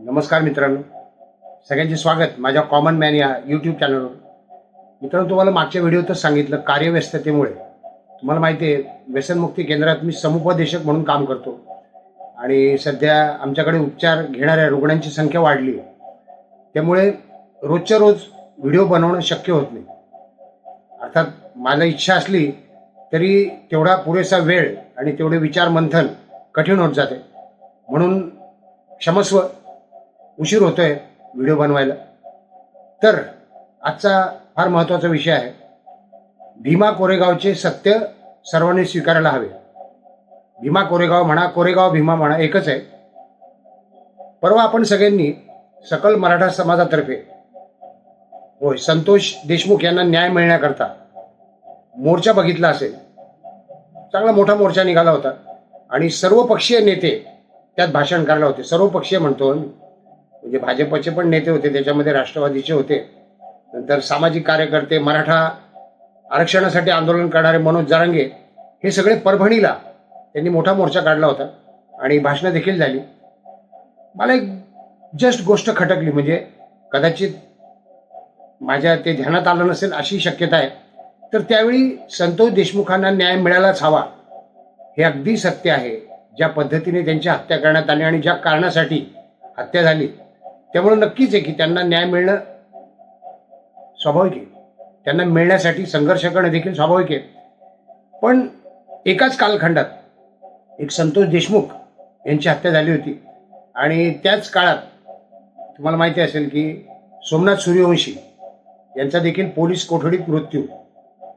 नमस्कार मित्रांनो. सगळ्यांचे स्वागत माझ्या कॉमन मॅन या यूट्यूब चॅनलवर मित्रांनो तुम्हाला मागच्या व्हिडिओतच सांगितलं कार्यव्यस्ततेमुळे. तुम्हाला माहिती आहे व्यसनमुक्ती केंद्रात मी समुपदेशक म्हणून काम करतो. आणि सध्या आमच्याकडे उपचार घेणाऱ्या रुग्णांची संख्या वाढली. आहे त्यामुळे रोजच्या रोज व्हिडिओ बनवणं शक्य होत नाही. अर्थात माझा इच्छा असली तरी तेवढा पुरेसा वेळ आणि तेवढे विचार मंथन कठीण होत जाते. म्हणून क्षमस्व उशीर होतोय व्हिडिओ बनवायला. तर आजचा फार महत्त्वाचा विषय आहे. भीमा कोरेगावचे सत्य सर्वांनी स्वीकारायला हवे. भीमा कोरेगाव म्हणा कोरेगाव भीमा म्हणा एकच आहे. परवा आपण सगळ्यांनी सकल मराठा समाजातर्फे होय संतोष देशमुख यांना न्याय मिळण्याकरता मोर्चा बघितला असेल. चांगला मोठा मोर्चा निघाला होता. आणि सर्वपक्षीय नेते त्यात भाषण करायला होते. सर्वपक्षीय म्हणतो मी. म्हणजे भाजपचे पण नेते होते त्याच्यामध्ये राष्ट्रवादीचे होते. नंतर सामाजिक कार्यकर्ते मराठा आरक्षणासाठी आंदोलन करणारे मनोज जारांगे हे सगळे परभणीला त्यांनी मोठा मोर्चा काढला होता आणि भाषणं देखील झाली. मला एक जस्ट गोष्ट खटकली म्हणजे कदाचित माझ्या ते ध्यानात आलं नसेल अशी शक्यता आहे तर त्यावेळी संतोष देशमुखांना न्याय मिळायलाच हवा हे अगदी सत्य आहे. ज्या पद्धतीने त्यांची हत्या करण्यात आली आणि ज्या कारणासाठी हत्या झाली त्यामुळे नक्कीच आहे की त्यांना न्याय मिळणं स्वाभाविक आहे. त्यांना मिळण्यासाठी संघर्ष करणं देखील स्वाभाविक आहे. पण एकाच कालखंडात एक संतोष देशमुख यांची हत्या झाली होती. आणि त्याच काळात तुम्हाला माहिती असेल की सोमनाथ सूर्यवंशी यांचा देखील पोलीस कोठडीत मृत्यू.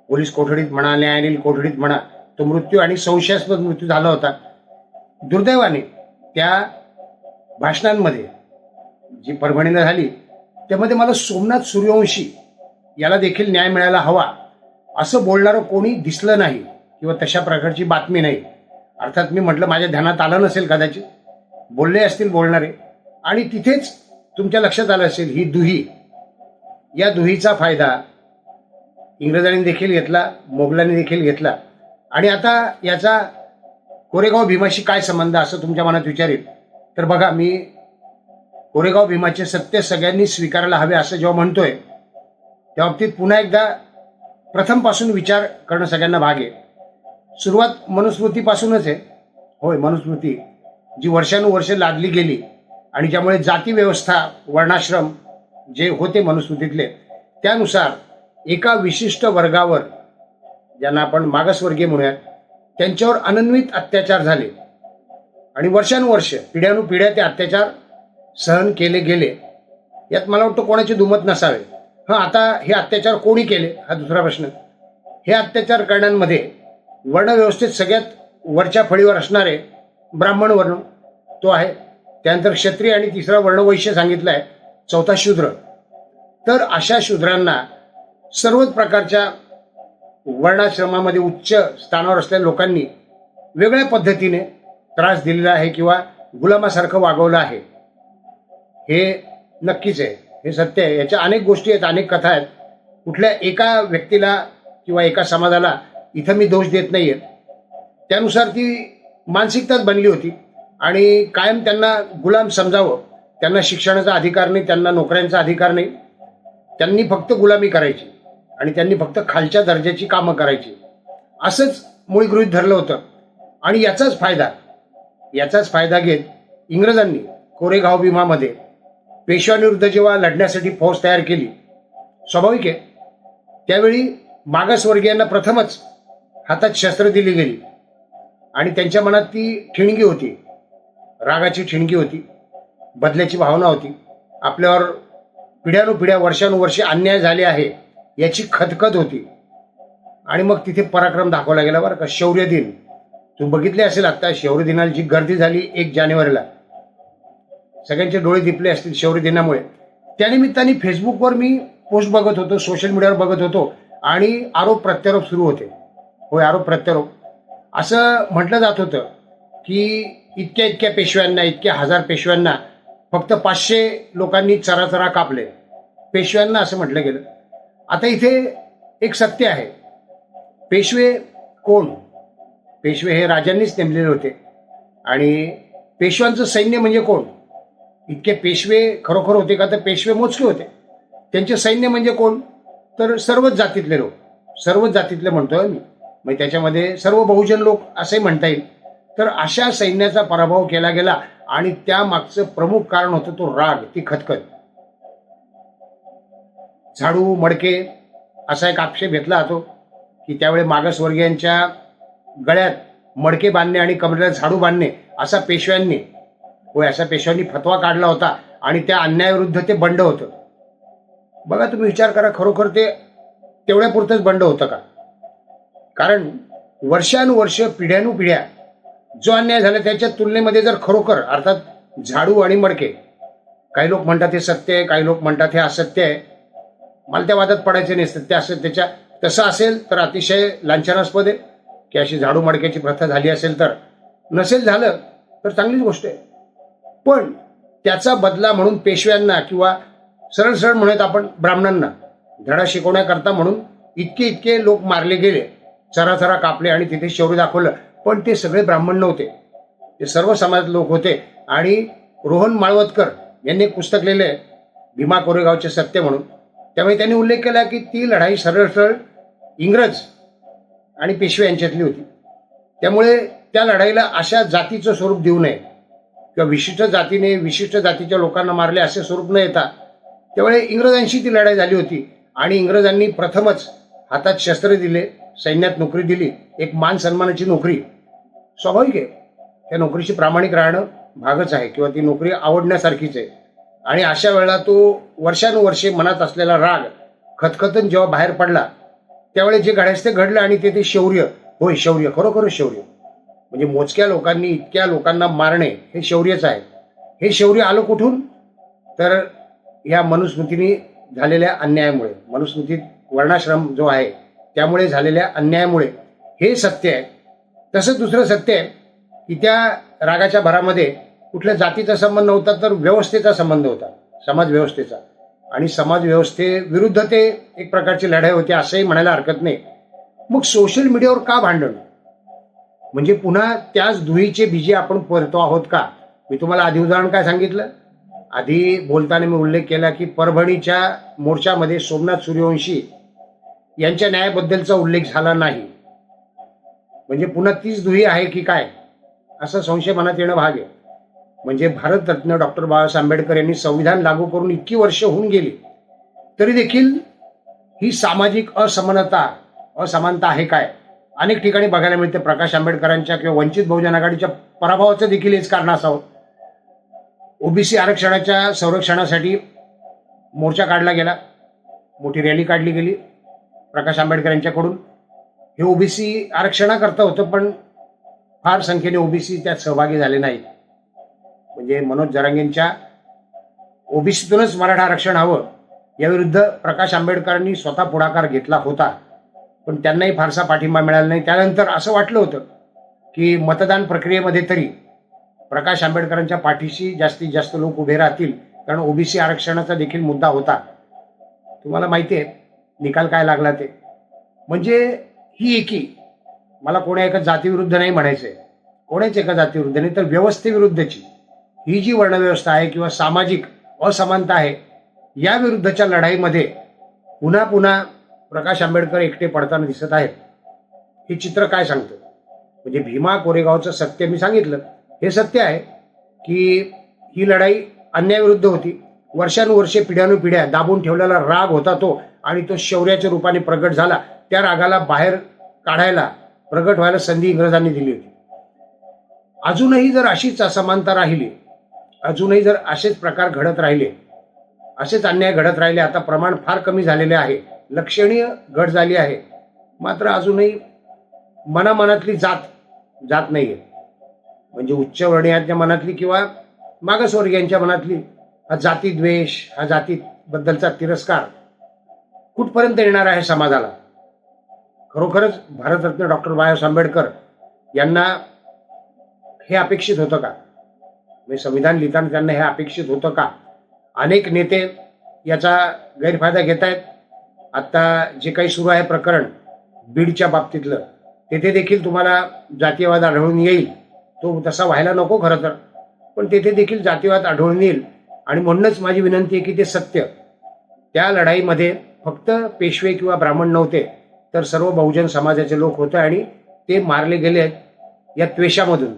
पोलीस कोठडीत म्हणा न्यायालयीन कोठडीत म्हणा तो मृत्यू आणि संशयास्पद मृत्यू झाला होता. दुर्दैवाने त्या भाषणांमध्ये जी परभणीनं झाली त्यामध्ये मला सोमनाथ सूर्यवंशी याला देखील न्याय मिळायला हवा असं बोलणारं कोणी दिसलं नाही किंवा तशा प्रकारची बातमी नाही. अर्थात मी म्हटलं माझ्या ध्यानात आलं नसेल कदाचित. बोलले असतील बोलणारे. आणि तिथेच तुमच्या लक्षात आलं असेल ही दुही. या दुहीचा फायदा इंग्रजांनी देखील घेतला मोगलांनी देखील घेतला. आणि आता याचा कोरेगाव भीमाशी काय संबंध असं तुमच्या मनात विचारेल. तर बघा मी कोरेगाव भीमाचे सत्य सगळ्यांनी स्वीकारायला हवे असं जेव्हा म्हणतोय त्या बाबतीत पुन्हा एकदा प्रथमपासून विचार करणं सगळ्यांना भाग आहे. सुरुवात मनुस्मृतीपासूनच आहे. होय मनुस्मृती जी वर्षानुवर्षे लादली गेली आणि ज्यामुळे जाती व्यवस्था वर्णाश्रम जे होते मनुस्मृतीतले त्यानुसार एका विशिष्ट वर्गावर ज्यांना आपण मागासवर्गीय म्हणूया त्यांच्यावर अनन्वित अत्याचार झाले. आणि वर्षानुवर्ष पिढ्यानुपिढ्या ते अत्याचार सहन केले गेले यात मला वाटतं कोणाची दुमत नसावे. हां आता हे अत्याचार कोणी केले? हा दुसरा प्रश्न. हे अत्याचार करण्यामध्ये वर्णव्यवस्थेत सगळ्यात वरच्या फळीवर असणारे ब्राह्मण वर्ण तो आहे. त्यानंतर क्षत्रिय आणि तिसरा वर्णवैश्य सांगितलं आहे चौथा शूद्र. तर अशा शूद्रांना सर्वच प्रकारच्या वर्णाश्रमामध्ये उच्च स्थानावर असलेल्या लोकांनी वेगळ्या पद्धतीने त्रास दिलेला आहे किंवा गुलामासारखं वागवलं आहे. हे नक्कीच आहे. हे सत्य आहे. याच्या अनेक गोष्टी आहेत अनेक कथा आहेत. कुठल्या एका व्यक्तीला किंवा एका समाजाला इथं मी दोष देत नाही त्यानुसार ती मानसिकताच बनली होती आणि कायम त्यांना गुलाम समजावं. त्यांना शिक्षणाचा अधिकार नाही त्यांना नोकऱ्यांचा अधिकार नाही. त्यांनी फक्त गुलामी करायची आणि त्यांनी फक्त खालच्या दर्जाची कामं करायची. असंच मूळ गृहित धरलं होतं. आणि याचाच फायदा याचाच फायदा घेत इंग्रजांनी कोरेगाव भीमामध्ये पेशव्यांविरुद्ध जेव्हा लढण्यासाठी फौज तयार केली स्वाभाविक आहे. त्यावेळी मागासवर्गीयांना प्रथमच हातात शस्त्र दिली गेली. आणि त्यांच्या मनात ती ठिणगी होती. रागाची ठिणगी होती. बदल्याची भावना होती. आपल्यावर पिढ्यानुपिढ्या वर्षानुवर्षे अन्याय झाले आहे याची खतखत होती. आणि मग तिथे पराक्रम दाखवला गेला बरं का शौर्य दिन. तू बघितले असेल आत्ता शौर्य दिनाला जी गर्दी झाली एक जानेवारीला. सगळ्यांचे डोळे दिपले असतील शौर्य दिनामुळे. त्यानिमित्ताने फेसबुकवर मी पोस्ट बघत होतो सोशल मीडियावर बघत होतो आणि आरोप प्रत्यारोप सुरू होते. होय आरोप प्रत्यारोप. असं म्हटलं जात होतं की इतक्या इतक्या पेशव्यांना इतक्या हजार पेशव्यांना फक्त पाचशे लोकांनी चराचरा कापले. पेशव्यांना असं म्हटलं गेलं. आता इथे एक सत्य आहे. पेशवे कोण? पेशवे हे राजांनीच नेमलेले होते. आणि पेशव्यांचं सैन्य म्हणजे कोण? इतके पेशवे खरोखर होते का? तर पेशवे मोजके होते. त्यांचे सैन्य म्हणजे कोण? तर सर्वच जातीतले लोक. सर्वच जातीतले म्हणतोय मी. मग त्याच्यामध्ये सर्व बहुजन लोक असे म्हणता येईल. तर अशा सैन्याचा पराभव केला गेला आणि त्या मागचं प्रमुख कारण होतं तो राग ती खतखत. झाडू मडके असा एक आक्षेप घेतला जातो की त्यावेळी मागासवर्गीयांच्या गळ्यात मडके बांधणे आणि कमरेला झाडू बांधणे असा पेशव्यांनी होय असा पेशव्यांनी फतवा काढला होता आणि त्या अन्यायाविरुद्ध ते बंड होतं. बघा तुम्ही विचार करा खरोखर ते तेवढ्यापुरतंच बंड होतं का? कारण वर्षानुवर्ष पिढ्यानुपिढ्या जो अन्याय झाला त्याच्या तुलनेमध्ये जर खरोखर अर्थात झाडू आणि मडके काही लोक म्हणतात हे सत्य आहे काही लोक म्हणतात हे असत्य आहे मला त्या वादात पडायचे नाही सत्य असं त्याच्या तसं असेल तर अतिशय लांछनास्पद आहे की अशी झाडू मडक्याची प्रथा झाली असेल तर. नसेल झालं तर चांगलीच गोष्ट आहे. पण त्याचा बदला म्हणून पेशव्यांना किंवा सरळ सरळ म्हणत आपण ब्राह्मणांना धडा शिकवण्याकरता म्हणून इतके इतके लोक मारले गेले. चरा चरा कापले आणि तिथे शौर्य दाखवलं. पण ते सगळे ब्राह्मण नव्हते. ते सर्व समाजात लोक होते. आणि रोहन माळवतकर यांनी एक पुस्तक लिहिलं आहे भीमा कोरेगावचे सत्य म्हणून. त्यामुळे त्यांनी उल्लेख केला की ती लढाई सरळ सरळ इंग्रज आणि पेशवे यांच्यातली होती. त्यामुळे त्या लढाईला अशा जातीचं स्वरूप देऊ नये. किंवा विशिष्ट जातीने विशिष्ट जातीच्या लोकांना मारले असे स्वरूप न येता त्यामुळे इंग्रजांशी ती लढाई झाली होती. आणि इंग्रजांनी प्रथमच हातात शस्त्र दिले सैन्यात नोकरी दिली एक मान सन्मानाची नोकरी. स्वाभाविक आहे त्या नोकरीशी प्रामाणिक राहणं भागच आहे किंवा ती नोकरी आवडण्यासारखीच आहे. आणि अशा वेळेला तो वर्षानुवर्षे मनात असलेला राग खतखतन जेव्हा बाहेर पडला त्यावेळेस जे घडायचं ते घडलं आणि ते ते शौर्य होय शौर्य खरोखरच शौर्य. म्हणजे मोजक्या लोकांनी इतक्या लोकांना मारणे हे शौर्यच आहे. हे शौर्य आलं कुठून? तर या मनुस्मृतीने झालेल्या अन्यायामुळे. मनुस्मृतीत वर्णाश्रम जो आहे त्यामुळे झालेल्या अन्यायामुळे. हे सत्य आहे. तसंच दुसरं सत्य आहे की त्या रागाच्या भरामध्ये कुठल्या जातीचा संबंध नव्हता तर व्यवस्थेचा संबंध होता. समाज व्यवस्थेचा. आणि समाज व्यवस्थेविरुद्ध ते एक प्रकारची लढाई होती असंही म्हणायला हरकत नाही. मग सोशल मीडियावर का भांडण? म्हणजे पुन्हा त्याच दुहीचे बीजे आपण परतो आहोत का? मी तुम्हाला आधी उदाहरण काय सांगितलं? आधी बोलताना मी उल्लेख केला की परभणीच्या मोर्चामध्ये सोमनाथ सूर्यवंशी यांच्या न्यायाबद्दलचा उल्लेख झाला नाही. म्हणजे पुन्हा तीच दुही आहे की काय? असा संशय मनात येणं भाग आहे. म्हणजे भारतरत्न डॉक्टर बाबासाहेब आंबेडकर यांनी संविधान लागू करून इतकी वर्ष होऊन गेली तरी देखील ही सामाजिक असमानता असमानता आहे काय? अनेक ठिकाणी बघायला मिळते. प्रकाश आंबेडकरांच्या किंवा वंचित बहुजन आघाडीच्या पराभवाचं देखील हेच कारण असावं. ओबीसी आरक्षणाच्या संरक्षणासाठी मोर्चा काढला गेला. मोठी रॅली काढली गेली प्रकाश आंबेडकर यांच्याकडून हे ओबीसी आरक्षणाकरता होतं पण फार संख्येने ओबीसी त्यात सहभागी झाले नाहीत. म्हणजे मनोज जरांगेंच्या ओबीसीतूनच मराठा आरक्षण हवं याविरुद्ध प्रकाश आंबेडकरांनी स्वतः पुढाकार घेतला होता. पण त्यांनाही फारसा पाठिंबा मिळाला नाही. त्यानंतर असं वाटलं होतं की मतदान प्रक्रियेमध्ये तरी प्रकाश आंबेडकरांच्या पाठीशी जास्तीत जास्त लोक उभे राहतील. कारण ओबीसी आरक्षणाचा देखील मुद्दा होता. तुम्हाला माहिती आहे निकाल काय लागला ते. म्हणजे ही एकी मला कोण्या एका जातीविरुद्ध नाही म्हणायचंय कोणाच एका जातीविरुद्ध नाही तर व्यवस्थेविरुद्धची. ही जी वर्णव्यवस्था आहे किंवा सामाजिक असमानता आहे या विरुद्धच्या लढाईमध्ये पुन्हा पुन्हा प्रकाश आंबेडकर एकटे पडताना दिसत आहेत. हे चित्र काय सांगतं? म्हणजे भीमा कोरेगावचं सत्य मी सांगितलं. हे सत्य आहे की ही लढाई अन्यायाविरुद्ध होती. वर्षानुवर्षे पिढ्यानुपिढ्या दाबून ठेवलेला राग होता तो आणि तो शौर्याच्या रूपाने प्रगट झाला. त्या रागाला बाहेर काढायला प्रगट व्हायला संधी इंग्रजांनी दिली होती. अजूनही जर अशीच असमानता राहिली अजूनही जर असेच प्रकार घडत राहिले असेच अन्याय घडत राहिले आता प्रमाण फार कमी झालेले आहे. लक्षणीय घट झाली आहे. मात्र अजूनही मनामनातली जात जात नाही आहे म्हणजे उच्चवर्णीयांच्या मनातली किंवा मागासवर्गीयांच्या मनातली हा जातीद्वेष हा जातीबद्दलचा तिरस्कार कुठपर्यंत येणार आहे समाजाला? खरोखरच भारतरत्न डॉक्टर बाबासाहेब आंबेडकर यांना हे अपेक्षित होतं का? म्हणजे संविधान लिहिताना त्यांना हे अपेक्षित होतं का? अनेक नेते याचा गैरफायदा घेत आहेत आत्ता जे काही सुरू आहे प्रकरण बीडच्या बाबतीतलं तेथे देखील तुम्हाला जातीयवाद आढळून येईल. तो तसा व्हायला नको खरं तर. पण तेथे देखील जातीयवाद आढळून येईल. आणि म्हणूनच माझी विनंती आहे की ते सत्य. त्या लढाईमध्ये फक्त पेशवे किंवा ब्राह्मण नव्हते तर सर्व बहुजन समाजाचे लोक होते आणि ते मारले गेले या त्वेषामधून.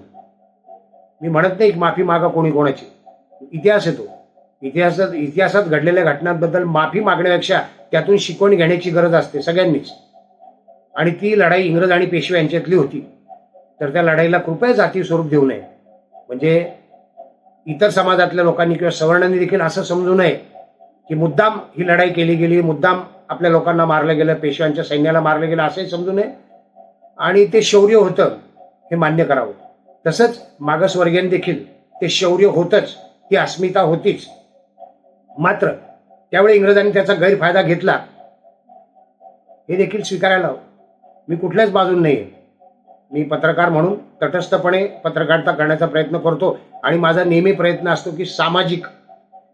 मी म्हणत नाही माफी मागा कोणी कोणाची. इतिहास येतो. इतिहासात इतिहासात घडलेल्या घटनांबद्दल माफी मागण्यापेक्षा त्यातून शिकवण घेण्याची गरज असते सगळ्यांनीच. आणि ती लढाई इंग्रज आणि पेशवे यांच्यातली होती. तर त्या लढाईला कृपया जाती स्वरूप देऊ नये. म्हणजे इतर समाजातल्या लोकांनी किंवा सवर्णांनी देखील असं समजू नये की मुद्दाम ही लढाई केली गेली मुद्दाम आपल्या लोकांना मारलं गेलं पेशव्यांच्या सैन्याला मारलं गेलं असंही समजू नये. आणि ते शौर्य होतं हे मान्य करावं. तसंच मागासवर्गीयांनी देखील ते शौर्य होतंच ती अस्मिता होतीच. मात्र त्यावेळी इंग्रजांनी त्याचा गैरफायदा घेतला. हे देखील स्वीकारायला हवं. मी कुठल्याच बाजून नाही मी पत्रकार म्हणून तटस्थपणे पत्रकारिता करण्याचा प्रयत्न करतो आणि माझा नेहमी प्रयत्न असतो की सामाजिक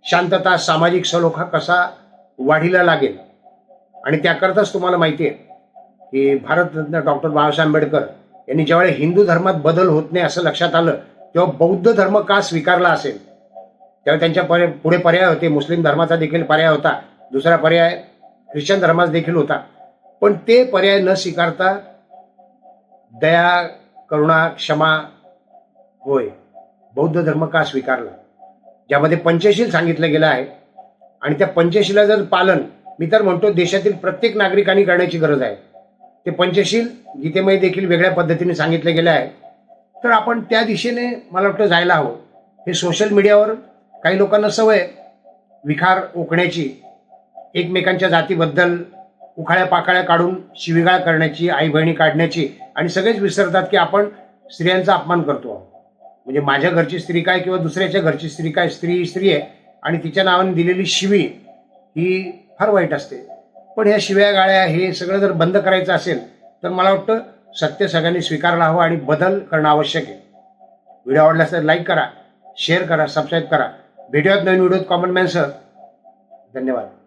शांतता सामाजिक सलोखा कसा वाढीला लागेल. आणि त्याकरताच तुम्हाला माहिती आहे की भारतरत्न डॉक्टर बाबासाहेब आंबेडकर यांनी ज्यावेळी हिंदू धर्मात बदल होत नाही असं लक्षात आलं तेव्हा बौद्ध धर्म का स्वीकारला असेल? तेव्हा त्यांच्या पर्याय पुढे पर्याय होते. मुस्लिम धर्माचा देखील पर्याय होता. दुसरा पर्याय ख्रिश्चन धर्माचा देखील होता. पण ते पर्याय न स्वीकारता दया करुणा क्षमा होय बौद्ध धर्म का स्वीकारला? ज्यामध्ये पंचशील सांगितलं गेलं आहे. आणि त्या पंचशिलाचं पालन मी तर म्हणतो देशातील प्रत्येक नागरिकांनी करण्याची गरज आहे. ते पंचशील गीतेमध्ये देखील वेगळ्या पद्धतीने सांगितलं गेलं आहे. तर आपण त्या दिशेने मला वाटतं जायला हवं. हे सोशल मीडियावर काही लोकांना सवय विखार ओकण्याची एकमेकांच्या जातीबद्दल उखाळ्या पाखाळ्या काढून शिविगाळ करण्याची आई बहिणी काढण्याची आणि सगळेच विसरतात की आपण स्त्रियांचा अपमान करतो. म्हणजे माझ्या घरची स्त्री काय किंवा दुसऱ्याच्या घरची स्त्री काय स्त्री ही स्त्री आहे आणि तिच्या नावाने दिलेली शिवी ही फार वाईट असते. पण ह्या शिव्या गाळ्या हे सगळं जर बंद करायचं असेल तर मला वाटतं सत्य सगळ्यांनी स्वीकारला हवं आणि बदल करणं आवश्यक आहे. व्हिडिओ आवडल्यास तर लाईक करा शेअर करा सबस्क्राईब करा. भेटूयात नवीन व्हिडिओत कॉमन मॅन सर धन्यवाद.